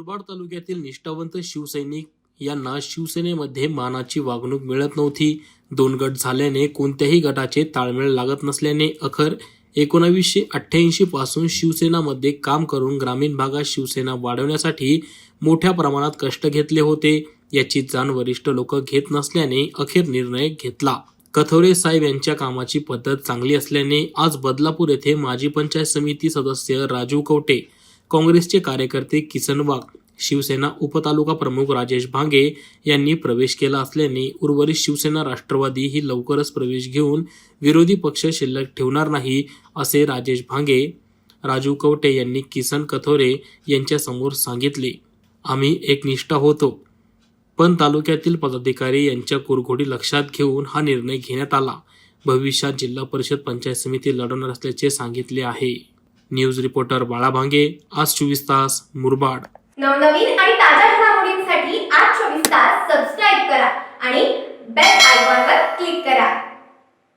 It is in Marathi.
मुरबाड तालुक्यातील निष्ठावंत शिवसैनिक यांना शिवसेनेमध्ये मानाची वागणूक मिळत नव्हती. दोन गट झाल्याने कोणत्याही गटाचे ताळमेळ लागत नसल्याने अखर एकोणावीसशे अठ्ठ्याऐंशी पासून शिवसेनामध्ये काम करून ग्रामीण भागात शिवसेना वाढवण्यासाठी मोठ्या प्रमाणात कष्ट घेतले होते. याची जाण वरिष्ठ लोक घेत नसल्याने अखेर निर्णय घेतला. कथोरे साहेब यांच्या कामाची पद्धत चांगली असल्याने आज बदलापूर येथे माजी पंचायत समिती सदस्य राजू कवटे काँग्रेसचे कार्यकर्ते किसन वाघ शिवसेना उपतालुका प्रमुख राजेश भांगे यांनी प्रवेश केला असल्याने उर्वरित शिवसेना राष्ट्रवादी ही लवकरच प्रवेश घेऊन विरोधी पक्ष शिल्लक ठेवणार नाही असे राजेश भांगे राजू कवटे यांनी किसन कथोरे यांच्यासमोर सांगितले. आम्ही एकनिष्ठ होतो. पण तालुक्यातील पदाधिकारी यांच्या कुरघोडी लक्षात घेऊन हा निर्णय घेण्यात आला. भविष्यात जिल्हा परिषद पंचायत समिती लढवणार असल्याचे सांगितले आहे. न्यूज रिपोर्टर बाळा भांगे आज चोवीस तास मुरबाड. नवनवीन आणि ताज्या घडामोडींसाठी आज चोवीस तास सबस्क्राईब करा आणि बेल आयकॉनवर क्लिक करा.